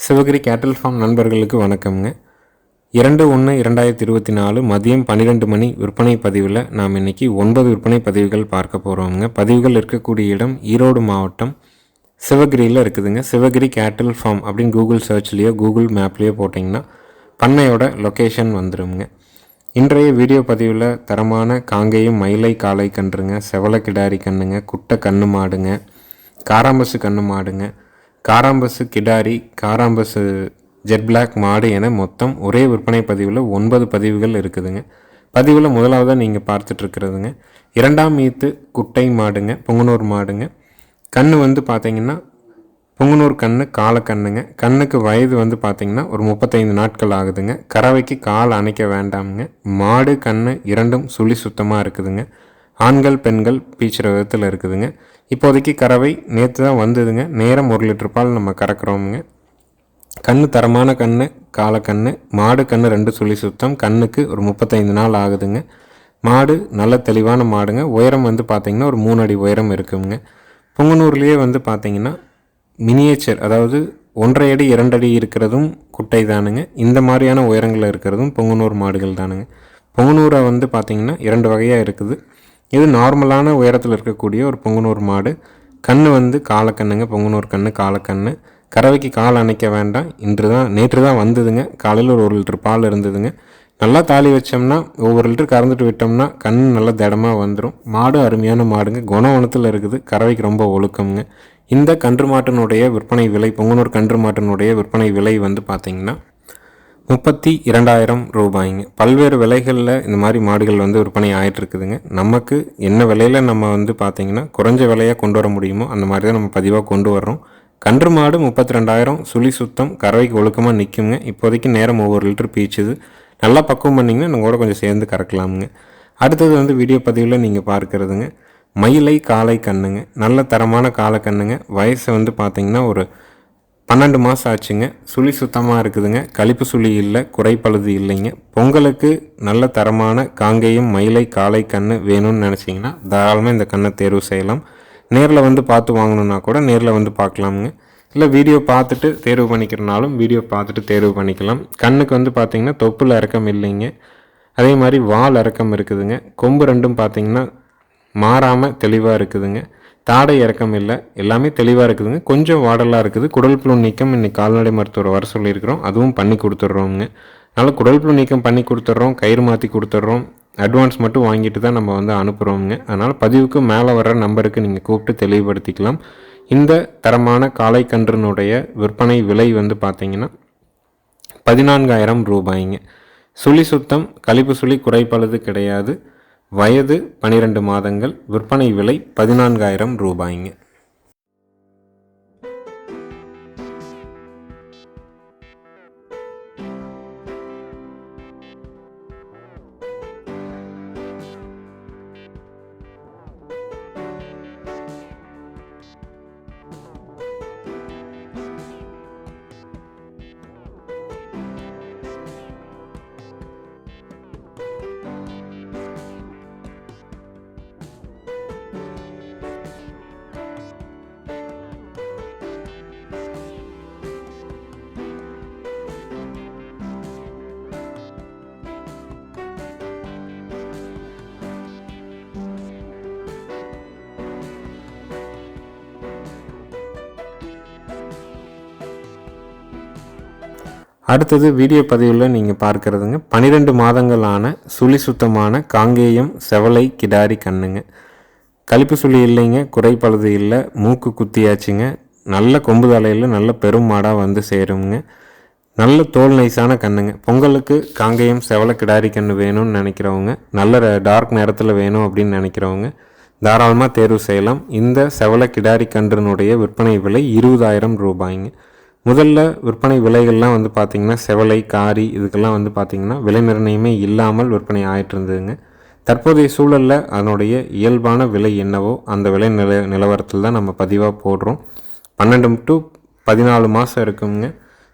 சிவகிரி கேட்டல் ஃபார்ம் நண்பர்களுக்கு வணக்கம்ங்க. இரண்டு ஒன்று இரண்டாயிரத்தி இருபத்தி நாலு மதியம் பன்னிரெண்டு மணி விற்பனை பதிவில் நாம் இன்றைக்கி ஒன்பது விற்பனை பதிவுகள் பார்க்க போகிறோங்க பதிவுகள் இருக்கக்கூடிய இடம் ஈரோடு மாவட்டம் சிவகிரியில் இருக்குதுங்க. சிவகிரி கேட்டல் ஃபார்ம் அப்படின்னு கூகுள் சர்ச்லேயோ கூகுள் மேப்லேயோ போட்டிங்கன்னா பண்ணையோட லொக்கேஷன் வந்துடுங்க இன்றைய வீடியோ பதிவில் தரமான காங்கேயம் மயிலை காளை கன்றுங்க செவல கிடாரி கண்ணுங்க குட்டை கண்ணு மாடுங்க காராம்பசு கண்ணு மாடுங்க காராம்பசு கிடாரி காராம்பஸு ஜெட் பிளாக் மாடு என மொத்தம் ஒரே விற்பனை பதிவில் ஒன்பது பதிவுகள் இருக்குதுங்க. பதிவில் முதலாவதாக நீங்கள் பார்த்துட்ருக்கிறதுங்க. இரண்டாம் ஈத்து குட்டை மாடுங்க பொங்கனூர் மாடுங்க. கண்ணு வந்து பார்த்தீங்கன்னா புங்குனூர் கண்ணு காலக்கண்ணுங்க கண்ணுக்கு வயது வந்து பார்த்திங்கன்னா ஒரு முப்பத்தைந்து நாட்கள் ஆகுதுங்க. கறவைக்கு கால் அணைக்க வேண்டாமுங்க. மாடு கண்ணு இரண்டும் சுழி சுத்தமாக இருக்குதுங்க. ஆண்கள் பெண்கள் பீச்சுற விதத்தில் இருக்குதுங்க. இப்போதைக்கு கறவை நேற்று தான் வந்ததுங்க. நேரம் ஒரு லிட்டர் பால் நம்ம கறக்குறோமுங்க. கண்ணு தரமான கண்ணு காலக்கண்ணு மாடு கண்ணு ரெண்டு சுழி சுத்தம். கண்ணுக்கு ஒரு முப்பத்தைந்து நாள் ஆகுதுங்க. மாடு நல்ல தெளிவான மாடுங்க. உயரம் வந்து பார்த்திங்கன்னா ஒரு மூணு அடி உயரம் இருக்குங்க. புங்கனூர்லேயே வந்து பார்த்திங்கன்னா மினியேச்சர் அதாவது ஒன்றரை அடி இரண்டு அடி இருக்கிறதும் குட்டை தானுங்க. இந்த மாதிரியான உயரங்களில் இருக்கிறதும் பொங்கனூர் மாடுகள் தானுங்க. பொங்கனூரை வந்து பார்த்திங்கன்னா இரண்டு வகையாக இருக்குது. இது நார்மலான உயரத்தில் இருக்கக்கூடிய ஒரு பொங்குனூர் மாடு. கண் வந்து காலக்கண்ணுங்க பொங்குனூர் கண் காலக்கண்ணு கறவைக்கு கால் அணைக்க வேண்டாம். இன்று தான் நேற்று தான் வந்ததுங்க. காலையில் ஒரு ஒரு லிட்டர் பால் இருந்ததுங்க. நல்லா தாலி வச்சோம்னா ஒவ்வொரு லிட்டர் கறந்துட்டு விட்டோம்னா கண் நல்லா திடமாக வந்துடும் மாடு அருமையான மாடுங்க. குணவனத்தில் இருக்குது. கறவைக்கு ரொம்ப ஒழுக்கம்ங்க. இந்த கன்று மாட்டினுடைய விற்பனை விலை பொங்கனூர் கன்று மாட்டினுடைய விற்பனை விலை வந்து பார்த்திங்கன்னா முப்பத்தி இரண்டாயிரம் ரூபாய்ங்க. பல்வேறு விலைகளில் இந்த மாதிரி மாடுகள் வந்து விற்பனை ஆகிட்டுருக்குதுங்க நமக்கு என்ன விலையில் நம்ம வந்து பார்த்திங்கன்னா குறைஞ்ச விலையாக கொண்டு வர முடியுமோ அந்த மாதிரி தான் நம்ம பதிவாக கொண்டு வர்றோம். கன்று மாடு முப்பத்தி ரெண்டாயிரம் சுழி சுத்தம் கறவைக்கு ஒழுக்கமாக நிற்குங்க இப்போதைக்கு நேரம் ஒவ்வொரு லிட்டர் பீச்சுது. நல்லா பக்குவம் பண்ணிங்கன்னா நம்ம கூட கொஞ்சம் சேர்ந்து கறக்கலாமுங்க. அடுத்தது வந்து வீடியோ பதிவில் நீங்கள் பார்க்குறதுங்க. மயிலை காளை கண்ணுங்க. நல்ல தரமான காளை கண்ணுங்க. வயசு வந்து பார்த்திங்கன்னா ஒரு பன்னெண்டு மாதம் ஆச்சுங்க. சுழி சுத்தமாக இருக்குதுங்க. கழிப்பு சுழி இல்லை குறைப்பழுது இல்லைங்க. பொங்கலுக்கு நல்ல தரமான காங்கேயம் மயிலை காளை கண்ணு வேணும்னு நினச்சிங்கன்னா தாராளமாக இந்த கண்ணை தேர்வு செய்யலாம். நேரில் வந்து பார்த்து வாங்கணுன்னா கூட நேரில் வந்து பார்க்கலாமுங்க. இல்லை வீடியோ பார்த்துட்டு தேர்வு பண்ணிக்கிறனாலும் வீடியோ பார்த்துட்டு தேர்வு பண்ணிக்கலாம். கண்ணுக்கு வந்து பார்த்திங்கன்னா தொப்புல இறக்கம் இல்லைங்க. அதே மாதிரி வால் இறக்கம் இருக்குதுங்க. கொம்பு ரெண்டும் பார்த்திங்கன்னா மாறாமல் தெளிவாக இருக்குதுங்க. தாடை இறக்கம் இல்லை. எல்லாமே தெளிவாக இருக்குதுங்க. கொஞ்சம் வாடலாக இருக்குது. குடல் புழு நீக்கம் இன்னைக்கு கால்நடை மருத்துவர் வர சொல்லியிருக்கிறோம். அதுவும் பண்ணி கொடுத்துட்றோங்க அதனால் குடல் புழு நீக்கம் பண்ணி கொடுத்துட்றோம். கயிறு மாற்றி கொடுத்துட்றோம். அட்வான்ஸ் மட்டும் வாங்கிட்டு தான் நம்ம வந்து அனுப்புகிறோங்க அதனால் பதிவுக்கு மேலே வர நம்பருக்கு நீங்கள் கூப்பிட்டு தெளிவுபடுத்திக்கலாம். இந்த தரமான காளை கன்றுனுடைய விற்பனை விலை வந்து பார்த்தீங்கன்னா பதினான்காயிரம் ரூபாய்ங்க. சுழி சுத்தம் கழிப்பு சுழி குறைப்பழுது கிடையாது. வயது பனிரெண்டு மாதங்கள் விற்பனை விலை பதினான்காயிரம் ரூபாய்ங்க. அடுத்தது வீடியோ பதிவில் நீங்கள் பார்க்குறதுங்க. பன்னிரெண்டு மாதங்களான சுழி சுத்தமான காங்கேயம் செவலை கிடாரி கண்ணுங்க. கழிப்பு சுழி இல்லைங்க குறைப்பழுது இல்லை மூக்கு குத்தியாச்சுங்க. நல்ல கொம்பு தலையில் நல்ல பெரும் மாடாக வந்து சேருங்க. நல்ல தோல் நைஸான கண்ணுங்க. பொங்கலுக்கு காங்கேயம் செவலை கிடாரி கன்று வேணும்னு நினைக்கிறவங்க நல்ல டார்க் நேரத்தில் வேணும் அப்படின்னு நினைக்கிறவங்க தாராளமாக தேர்வு செய்யலாம். இந்த செவலை கிடாரி கன்றுனுடைய விற்பனை விலை இருபதாயிரம் ரூபாய்ங்க. முதல்ல விற்பனை விலைகள்லாம் வந்து பார்த்திங்கன்னா செவலை காரி இதுக்கெல்லாம் வந்து பார்த்திங்கன்னா விலை நிர்ணயமே இல்லாமல் விற்பனை ஆகிட்டு இருந்ததுங்க தற்போதைய சூழலில் அதனுடைய இயல்பான விலை என்னவோ அந்த விலை நில நிலவரத்தில் தான் நம்ம பதிவாக போடுறோம். பன்னெண்டு டு பதினாலு மாதம் இருக்குங்க.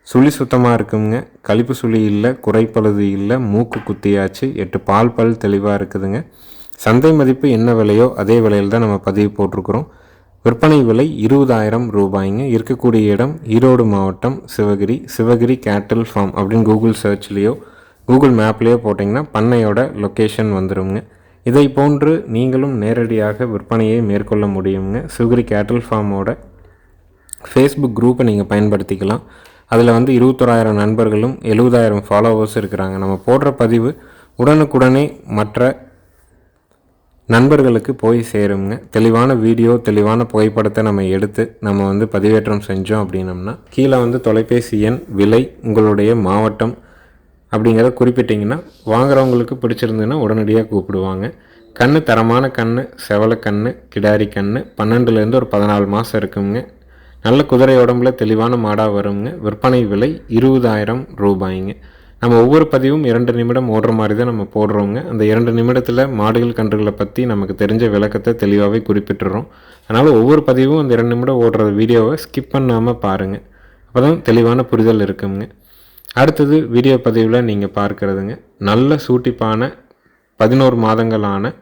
சுழி சுத்தமாக இருக்குங்க. கழிப்பு சுழி இல்லை குறைப்பழுது இல்லை மூக்கு குத்தியாச்சு எட்டு பால் பல் தெளிவாக இருக்குதுங்க. சந்தை மதிப்பு என்ன விலையோ அதே விலையில் தான் நம்ம பதிவு போட்டிருக்கிறோம். விற்பனை விலை இருபதாயிரம் ரூபாய்ங்க. இருக்கக்கூடிய இடம் ஈரோடு மாவட்டம் சிவகிரி சிவகிரி கேட்டில் ஃபார்ம் அப்படின்னு கூகுள் சர்ச்லேயோ கூகுள் மேப்லேயோ போட்டிங்கன்னா பண்ணையோட லொக்கேஷன் வந்துடுங்க இதை போன்று நீங்களும் நேரடியாக விற்பனையை மேற்கொள்ள முடியுங்க. சிவகிரி கேட்டில் ஃபார்மோட ஃபேஸ்புக் குரூப்பை நீங்கள் பயன்படுத்திக்கலாம். அதில் வந்து இருபத்தோராயிரம் நண்பர்களும் எழுபதாயிரம் ஃபாலோவர்ஸ் இருக்கிறாங்க. நம்ம போடுற பதிவு உடனுக்குடனே மற்ற நண்பர்களுக்கு போய் சேருங்க. தெளிவான வீடியோ தெளிவான புகைப்படத்தை நம்ம எடுத்து நம்ம வந்து பதிவேற்றம் செஞ்சோம் அப்படின்னம்னா கீழே வந்து தொலைபேசி எண் விலை உங்களுடைய மாவட்டம் அப்படிங்கிறத குறிப்பிட்டிங்கன்னா வாங்குறவங்களுக்கு பிடிச்சிருந்ததுன்னா உடனடியாக கூப்பிடுவாங்க. கண் தரமான கண் செவல கண் கிடாரி கண் பன்னெண்டுலேருந்து ஒரு பதினாலு மாதம் இருக்குங்க. நல்ல குதிரை உடம்புல தெளிவான மாடாக வருங்க. விற்பனை விலை இருபதாயிரம் ரூபாய்ங்க. நம்ம ஒவ்வொரு பதிவும் இரண்டு நிமிடம் ஓடுற மாதிரி தான் நம்ம போடுறோங்க. அந்த இரண்டு நிமிடத்தில் மாடுகள் கன்றுகளை பற்றி நமக்கு தெரிஞ்ச விளக்கத்தை தெளிவாகவே குறிப்பிட்டுறோம். அதனால் ஒவ்வொரு பதிவும் அந்த இரண்டு நிமிடம் ஓடுற வீடியோவை ஸ்கிப் பண்ணாமல் பாருங்கள் அப்போ தான் தெளிவான புரிதல் இருக்குங்க. அடுத்தது வீடியோ பதிவில் நீங்கள் பார்க்குறதுங்க. நல்ல சூட்டிப்பான பதினோரு மாதங்களான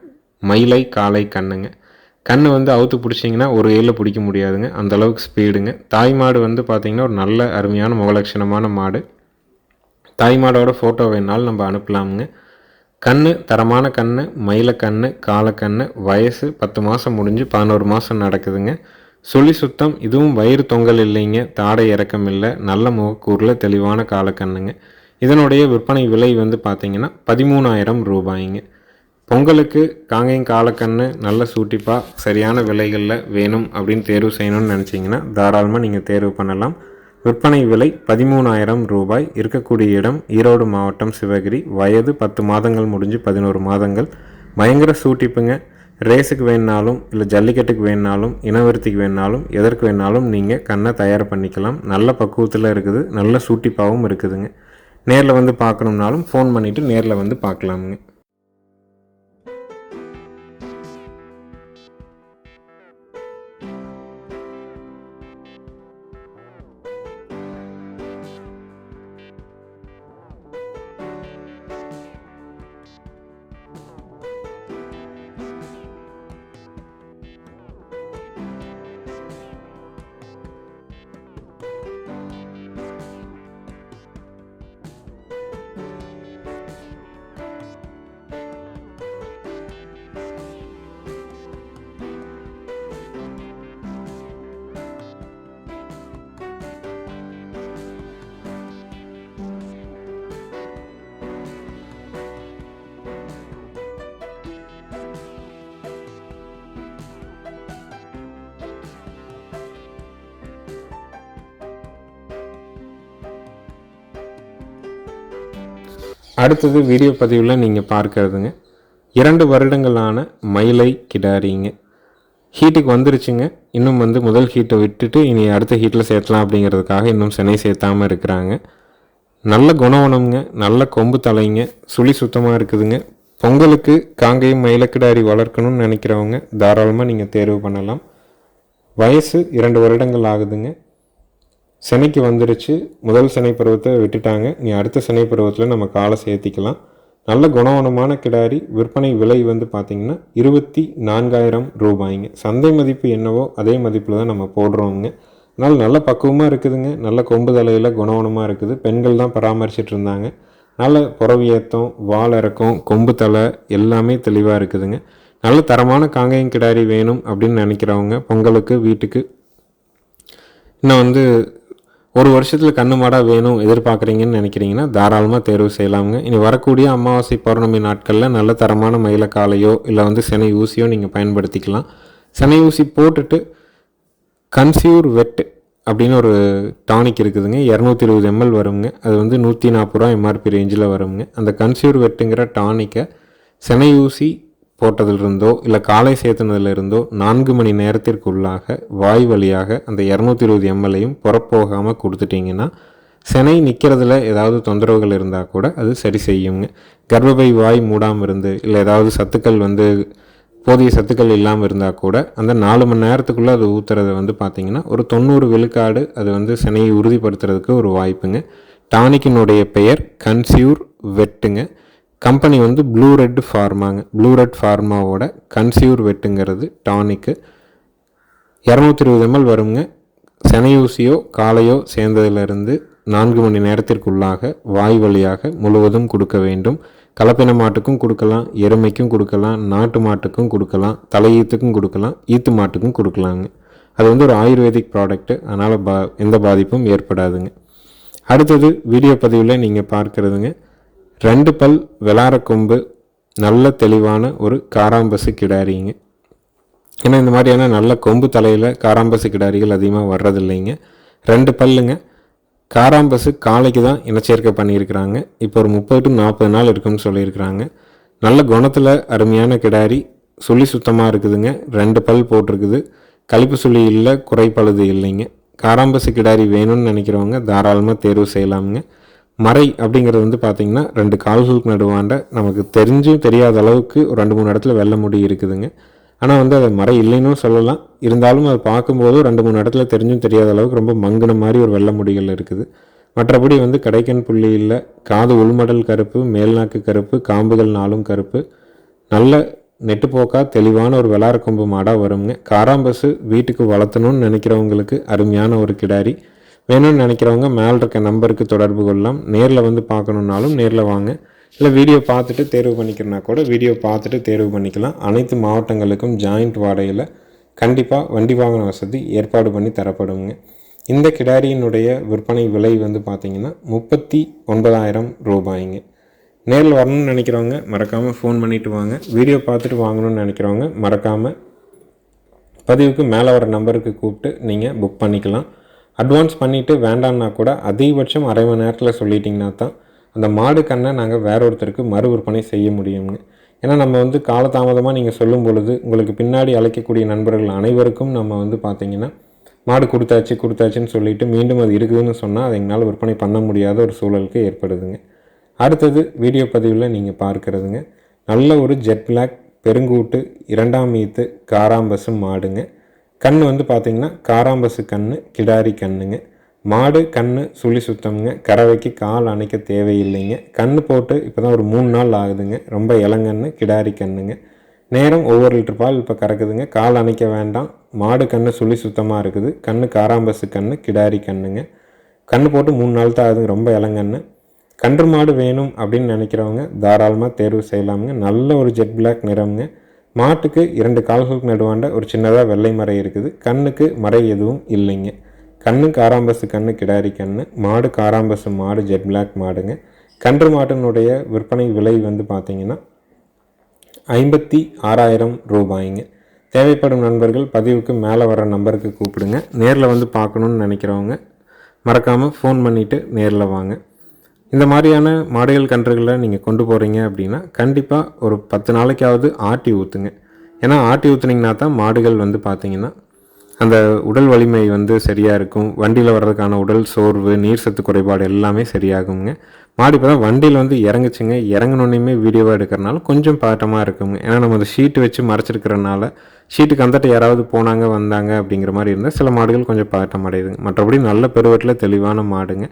மயிலை காலை கண்ணுங்க. கண் வந்து அவுத்து பிடிச்சிங்கன்னா ஒரு ஏழில் பிடிக்க முடியாதுங்க. அந்தளவுக்கு ஸ்பீடுங்க தாய் மாடு வந்து பார்த்திங்கன்னா ஒரு நல்ல அருமையான முகலட்சணமான மாடு. தாய்மாடோட ஃபோட்டோ வேணாலும் நம்ம அனுப்பலாமுங்க. கண் தரமான கண் மயில கண் காலக்கண் வயசு பத்து மாதம் முடிஞ்சு பதினோரு மாதம் நடக்குதுங்க. சுழி சுத்தம் இதுவும் வயிறு தொங்கல் இல்லைங்க தாடை இறக்கம் இல்லை நல்ல முகக்கூரில் தெளிவான காலக்கண்ணுங்க இதனுடைய விற்பனை விலை வந்து பார்த்திங்கன்னா பதிமூணாயிரம் ரூபாய்ங்க. பொங்கலுக்கு காங்கையும் காலக்கண்ணு நல்ல சூட்டிப்பாக சரியான விலைகளில் வேணும் அப்படின்னு தேர்வு செய்யணும்னு நினச்சிங்கன்னா தாராளமாக நீங்கள் தேர்வு பண்ணலாம். விற்பனை விலை பதிமூணாயிரம் ரூபாய். இருக்கக்கூடிய இடம் ஈரோடு மாவட்டம் சிவகிரி. வயது பத்து மாதங்கள் முடிஞ்சு பதினோரு மாதங்கள். பயங்கர சூட்டிப்புங்க. ரேஸுக்கு வேணுனாலும் இல்லை ஜல்லிக்கட்டுக்கு வேணுனாலும் இனவருத்திக்கு வேணுனாலும் எதற்கு வேணாலும் நீங்கள் கண்ணை தயார் பண்ணிக்கலாம். நல்ல பக்குவத்தில் இருக்குது. நல்ல சூட்டிப்பாகவும் இருக்குதுங்க. நேரில் வந்து பார்க்கணுன்னாலும் ஃபோன் பண்ணிவிட்டு நேரில் வந்து பார்க்கலாமுங்க. அடுத்தது வீடியோ பதிவில் நீங்கள் பார்க்கறதுங்க. இரண்டு வருடங்களான மயிலை கிடாரிங்க. ஹீட்டுக்கு வந்துருச்சுங்க. இன்னும் வந்து முதல் ஹீட்டை விட்டுட்டு இனி அடுத்த ஹீட்டில் சேர்த்தலாம் அப்படிங்கிறதுக்காக இன்னும் சென்னை சேர்த்தாமல் இருக்கிறாங்க. நல்ல குணவனம்ங்க. நல்ல கொம்பு தலைங்க. சுழி சுத்தமாக இருக்குதுங்க. பொங்கலுக்கு காங்கையும் மயிலக்கிடாரி வளர்க்கணும்னு நினைக்கிறவங்க தாராளமாக நீங்கள் தேர்வு பண்ணலாம். வயசு இரண்டு வருடங்கள் ஆகுதுங்க. சினைக்கு வந்துடுச்சு முதல் சினை பருவத்தை விட்டுட்டாங்க. நீ அடுத்த சினை பருவத்தில் நம்ம காலை சேர்த்திக்கலாம். நல்ல குணவனமான கிடாரி விற்பனை விலை வந்து பார்த்திங்கன்னா இருபத்தி நான்காயிரம் ரூபாய்ங்க. சந்தை மதிப்பு என்னவோ அதே மதிப்பில் தான் நம்ம போடுறோங்க அதனால் நல்ல பக்குவமாக இருக்குதுங்க. நல்ல கொம்பு தலையில் குணவனமாக இருக்குது. பெண்கள் தான் பராமரிச்சிட்டு இருந்தாங்க. நல்ல புறவியத்தம் வால் இறக்கம் கொம்பு தலை எல்லாமே தெளிவாக இருக்குதுங்க. நல்ல தரமான காங்கையும் கிடாரி வேணும் அப்படின்னு நினைக்கிறவங்க பொங்கலுக்கு வீட்டுக்கு இன்னும் வந்து ஒரு வருஷத்தில் கண்ணு மாடாக வேணும் எதிர்பார்க்குறீங்கன்னு நினைக்கிறீங்கன்னா தாராளமாக தேர்வு செய்யலாமுங்க. இனி வரக்கூடிய அமாவாசை பௌர்ணமி நாட்களில் நல்ல தரமான மயிலக்காலையோ இல்லை வந்து செனை ஊசியோ நீங்கள் பயன்படுத்திக்கலாம். செனை ஊசி போட்டுட்டு கன்சியூர் வெட் அப்படின்னு ஒரு டானிக் இருக்குதுங்க. இரநூத்தி இருபது எம்எல் வருங்க. அது வந்து நூற்றி நாற்பது ரூபா எம்ஆர்பி ரேஞ்சில் வருங்க. அந்த கன்சியூர் வெட்டுங்கிற டானிக்கை செனை ஊசி போட்டதிலிருந்தோ இல்லை காலை சேர்த்துனதுலேருந்தோ நான்கு மணி நேரத்திற்குள்ளாக வாய் வழியாக அந்த இரநூத்தி இருபது எம்எல்லையும் புறப்போகாமல் கொடுத்துட்டிங்கன்னா செனை நிற்கிறதுல ஏதாவது தொந்தரவுகள் இருந்தால் கூட அது சரி செய்யுங்க. கர்ப்பப்பை வாய் மூடாமல் இருந்து இல்லை ஏதாவது சத்துக்கள் வந்து போதிய சத்துக்கள் இல்லாமல் இருந்தால் கூட அந்த நாலு மணி நேரத்துக்குள்ளே அது ஊற்றுறத வந்து பார்த்திங்கன்னா ஒரு தொண்ணூறு விழுக்காடு அது வந்து செனையை உறுதிப்படுத்துறதுக்கு ஒரு வாய்ப்புங்க. டானிக்கினுடைய பெயர் கன்சியூர் வெட்டுங்க. கம்பெனி வந்து ப்ளூ ரெட் ஃபார்மாங்க ப்ளூ ரெட் ஃபார்மாவோட கன்சியூர் வெட்டுங்கிறது டானிக்கு இரநூத்தி இருபது எம்எல் வருங்க செனையூசியோ காலையோ சேர்ந்ததிலிருந்து நான்கு மணி நேரத்திற்குள்ளாக வாய் வழியாக முழுவதும் கொடுக்க வேண்டும். கலப்பின மாட்டுக்கும் கொடுக்கலாம் எருமைக்கும் கொடுக்கலாம் நாட்டு மாட்டுக்கும் கொடுக்கலாம் தலையீத்துக்கும் கொடுக்கலாம் ஈத்து மாட்டுக்கும் கொடுக்கலாங்க. அது வந்து ஒரு ஆயுர்வேதிக் ப்ராடக்ட்டு அதனால் பா எந்த பாதிப்பும் ஏற்படாதுங்க. அடுத்தது வீடியோ பதிவில் நீங்கள் பார்க்குறதுங்க. ரெண்டு பல் வெளார கொம்பு நல்ல தெளிவான ஒரு காராம்பசு கிடாரிங்க. ஏன்னா இந்த மாதிரியான நல்ல கொம்பு தலையில் காராம்பசு கிடாரிகள் அதிகமாக வர்றதில்லைங்க. ரெண்டு பல்லுங்க. காராம்பசு காலைக்கு தான் இனச்சேர்க்கை பண்ணியிருக்கிறாங்க. இப்போ ஒரு முப்பது டு நாற்பது நாள் இருக்குன்னு சொல்லியிருக்கிறாங்க. நல்ல குணத்தில் அருமையான கிடாரி சுழி சுத்தமாக இருக்குதுங்க. ரெண்டு பல் போட்டிருக்குது. கழிப்பு சுழி இல்லை குறைப்பழுது இல்லைங்க. காராம்பசு கிடாரி வேணும்னு நினைக்கிறவங்க தாராளமாக தேர்வு செய்யலாமுங்க. மறை அப்படிங்கிறது வந்து பார்த்திங்கன்னா ரெண்டு கால்களுக்கு நடுவாண்ட நமக்கு தெரிஞ்சும் தெரியாத அளவுக்கு ஒரு ரெண்டு மூணு இடத்துல வெள்ள முடி இருக்குதுங்க. ஆனால் வந்து அதை மறை இல்லைன்னு சொல்லலாம். இருந்தாலும் அதை பார்க்கும்போது ரெண்டு மூணு இடத்துல தெரிஞ்சும் தெரியாத அளவுக்கு ரொம்ப மங்குன மாதிரி ஒரு வெள்ள முடிகள் இருக்குது. மற்றபடி வந்து கடைக்கன் புள்ளியில் காது உள்மடல் கருப்பு மேல்நாக்கு கருப்பு காம்புகள் நாளும் கருப்பு. நல்ல நெட்டுப்போக்காக தெளிவான ஒரு வெளார கொம்பு மாடாக வருங்க. காராம்பசு வீட்டுக்கு வளர்த்தணும்னு நினைக்கிறவங்களுக்கு அருமையான ஒரு கிடாரி. வேணும்னு நினைக்கிறவங்க மேலே இருக்க நம்பருக்கு தொடர்பு கொள்ளலாம். நேரில் வந்து பார்க்கணுன்னாலும் நேரில் வாங்க. இல்லை வீடியோ பார்த்துட்டு தேர்வு பண்ணிக்கிறனா கூட வீடியோ பார்த்துட்டு தேர்வு பண்ணிக்கலாம். அனைத்து மாவட்டங்களுக்கும் ஜாயிண்ட் வாடகையில் கண்டிப்பாக வண்டி வாகன வசதி ஏற்பாடு பண்ணி தரப்படுங்க. இந்த கிடாரியினுடைய விற்பனை விலை வந்து பார்த்திங்கன்னா முப்பத்தி ஒன்பதாயிரம் ரூபாய்ங்க. நேரில் வரணும்னு நினைக்கிறவங்க மறக்காமல் ஃபோன் பண்ணிவிட்டு வாங்க. வீடியோ பார்த்துட்டு வாங்கணும்னு நினைக்கிறவங்க மறக்காமல் பதிவுக்கு மேலே வர நம்பருக்கு கூப்பிட்டு நீங்கள் புக் பண்ணிக்கலாம். அட்வான்ஸ் பண்ணிவிட்டு வேண்டான்னா கூட அதிகபட்சம் அரை மணி நேரத்தில் சொல்லிட்டிங்கன்னா தான் அந்த மாடு கண்ணை நாங்கள் வேற ஒருத்தருக்கு மறு விற்பனை செய்ய முடியும்னு. ஏன்னா நம்ம வந்து காலதாமதமாக நீங்கள் சொல்லும் பொழுது உங்களுக்கு பின்னாடி அழைக்கக்கூடிய நண்பர்கள் அனைவருக்கும் நம்ம வந்து பார்த்திங்கன்னா மாடு கொடுத்தாச்சு கொடுத்தாச்சுன்னு சொல்லிட்டு மீண்டும் அது இருக்குதுன்னு சொன்னால் அதை எங்களால் விற்பனை பண்ண முடியாத ஒரு சூழலுக்கு ஏற்படுதுங்க. அடுத்தது வீடியோ பதிவில் நீங்கள் பார்க்குறதுங்க. நல்ல ஒரு ஜெட் பிளாக் பெருங்கூட்டு இரண்டாம் ஈத்து காராம்பஸும் மாடுங்க. கண் வந்து பார்த்திங்கன்னா காராம்பசு கண் கிடாரி கண்ணுங்க. மாடு கண் சுழி சுத்தம்ங்க. கறவைக்கு கால் அணைக்க தேவையில்லைங்க. கண் போட்டு இப்போ தான் ஒரு மூணு நாள் ஆகுதுங்க. ரொம்ப இளங்கன்று கிடாரி கண்ணுங்க. நேரம் ஒவ்வொரு லிட்டர் பால் இப்போ கறக்குதுங்க. கால் அணைக்க வேண்டாம். மாடு கண் சுழி சுத்தமாக இருக்குது. கண் காராம்பசு கண் கிடாரி கண்ணுங்க. கண் போட்டு மூணு நாள் தான் ஆகுதுங்க. ரொம்ப இளங்கன்று கன்று மாடு வேணும் அப்படின்னு நினைக்கிறவங்க தாராளமாக தேர்வு செய்யலாமுங்க. நல்ல ஒரு ஜெட் பிளாக் நிறம்ங்க. மாட்டுக்கு இரண்டு கால்களுக்கு நடுவாண்ட ஒரு சின்னதாக வெள்ளை மறை இருக்குது. கண்ணுக்கு மறை எதுவும் இல்லைங்க. கண்ணு காராம்பசு கண்ணு கிடாரி கண்ணு மாடு காராம்பசு மாடு ஜெட் பிளாக் மாடுங்க. கன்று மாட்டினுடைய விற்பனை விலை வந்து பார்த்திங்கன்னா ஐம்பத்தி ஆறாயிரம் ரூபாய்ங்க. தேவைப்படும் நண்பர்கள் பதிவுக்கு மேலே வர நம்பருக்கு கூப்பிடுங்க. நேரில் வந்து பார்க்கணுன்னு நினைக்கிறவங்க மறக்காமல் ஃபோன் பண்ணிவிட்டு நேரில் வாங்க. இந்த மாதிரியான மாடுகள் கன்றுகளை நீங்கள் கொண்டு போகிறீங்க அப்படின்னா கண்டிப்பாக ஒரு பத்து நாளைக்காவது ஆட்டி ஊற்றுங்க ஏன்னா ஆட்டி ஊற்றுனீங்கன்னா தான் மாடுகள் வந்து பார்த்திங்கன்னா அந்த உடல் வலிமை வந்து சரியாக இருக்கும். வண்டியில் வர்றதுக்கான உடல் சோர்வு நீர் சத்து குறைபாடு எல்லாமே சரியாகுங்க. மாடு இப்போ தான் வண்டியில் வந்து இறங்குச்சுங்க. இறங்கினோன்னையுமே வீடியோவாக எடுக்கிறனால கொஞ்சம் பாட்டமாக இருக்குங்க. ஏன்னா நம்ம அந்த ஷீட்டு வச்சு மறைச்சிருக்கிறனால ஷீட்டுக்கு அந்தட்ட யாராவது போனாங்க வந்தாங்க அப்படிங்கிற மாதிரி இருந்தால் சில மாடுகள் கொஞ்சம் பாட்டம் அடையுதுங்க. மற்றபடி நல்ல பெருவட்டில் தெளிவான மாடுங்க.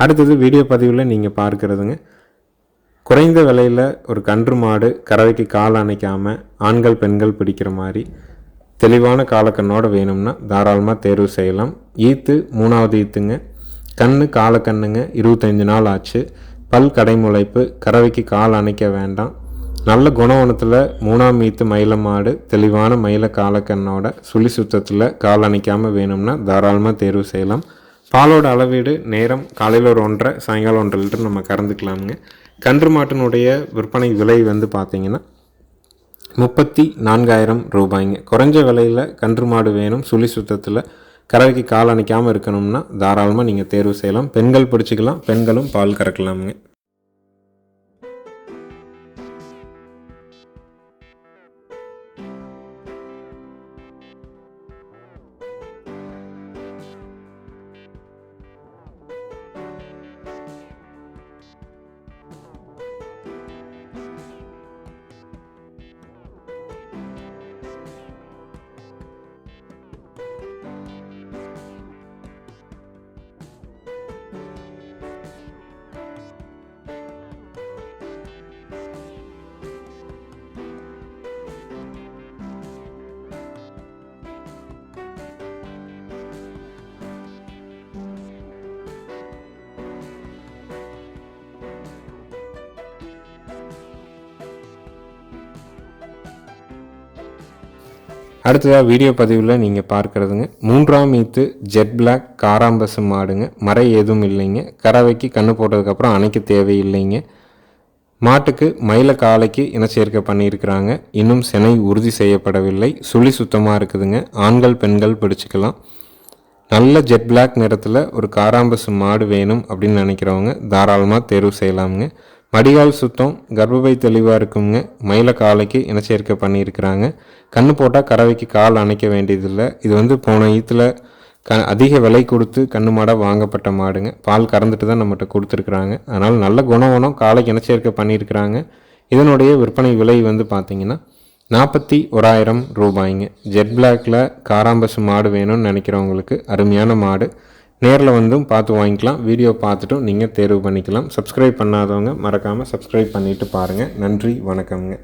அடுத்தது வீடியோ பதிவில் நீங்கள் பார்க்குறதுங்க. குறைந்த விலையில் ஒரு கன்று மாடு கறவைக்கு கால் அணைக்காமல் ஆண்கள் பெண்கள் பிடிக்கிற மாதிரி தெளிவான காலக்கண்ணோடு வேணும்னா தாராளமாக தேர்வு செய்யலாம். ஈத்து மூணாவது ஈத்துங்க. கண்ணு காலக்கண்ணுங்க இருபத்தஞ்சி நாள் ஆச்சு. பல் கடைமுளைப்பு கறவைக்கு கால் அணைக்க வேண்டாம். நல்ல குணவனத்தில் மூணாம் ஈத்து மயில மாடு தெளிவான மயில காலக்கண்ணோட சுழி சுத்தத்தில் கால் அணைக்காமல் வேணும்னா தாராளமாக தேர்வு செய்யலாம். பாலோட அளவீடு நேரம் காலையில் ஒரு ஒன்றரை சாயங்காலம் ஒன்றரை லிட்டர் நம்ம கறந்துக்கலாமுங்க. கன்று மாட்டினுடைய விற்பனை விலை வந்து பார்த்திங்கன்னா முப்பத்தி நான்காயிரம் ரூபாய்ங்க. குறைஞ்ச விலையில் கன்று மாடு வேணும். சுழி சுத்தத்தில் கறவைக்கு கால் அணைக்காமல் இருக்கணும்னா தாராளமாக நீங்கள் தேர்வு செய்யலாம். பெண்கள் பிடிச்சிக்கலாம். பெண்களும் பால் கறக்கலாமுங்க. அடுத்ததாக வீடியோ பதிவில் நீங்கள் பார்க்குறதுங்க. மூன்றாம் ஈத்து ஜெட் பிளாக் காராம்பசு மாடுங்க. மறை எதுவும் இல்லைங்க. கறவைக்கு கண்ணு போட்டதுக்கப்புறம் அணைக்க தேவையில்லைங்க. மாட்டுக்கு மயில காலைக்கு இனச்சேர்க்கை பண்ணியிருக்கிறாங்க. இன்னும் செனை உறுதி செய்யப்படவில்லை. சுழி சுத்தமாக இருக்குதுங்க. ஆண்கள் பெண்கள் பிடிச்சிக்கலாம். நல்ல ஜெட் பிளாக் நிறத்தில் ஒரு காராம்பசு மாடு வேணும் அப்படின்னு நினைக்கிறவங்க தாராளமாக தேர்வு செய்யலாமுங்க. மடிகால் சுத்தம் கர்ப்பப்பை தெளிவாக இருக்குங்க. மயில காலைக்கு இனச்சேர்க்கை பண்ணியிருக்கிறாங்க. கண்ணு போட்டால் கறவைக்கு கால் அணைக்க வேண்டியதில்லை. இது வந்து போன ஈத்தில் க அதிக விலை கொடுத்து கண்ணு மாடாக வாங்கப்பட்ட மாடுங்க. பால் கறந்துட்டு தான் நம்மகிட்ட கொடுத்துருக்குறாங்க. அதனால் நல்ல குணவனம் காலைக்கு இனச்சேர்க்கை பண்ணியிருக்கிறாங்க. இதனுடைய விற்பனை விலை வந்து பார்த்திங்கன்னா நாற்பத்தி ஓராயிரம் ரூபாய்ங்க. ஜெட் பிளாக்கில் காராம்பசு மாடு வேணும்னு நினைக்கிறவங்களுக்கு அருமையான மாடு. நேரில் வந்தும் பார்த்து வாங்கிக்கலாம். வீடியோ பார்த்துட்டும் நீங்கள் தேர்வு பண்ணிக்கலாம். சப்ஸ்கிரைப் பண்ணாதவங்க மறக்காமல் சப்ஸ்கிரைப் பண்ணிவிட்டு பாருங்கள் நன்றி வணக்கம்ங்க.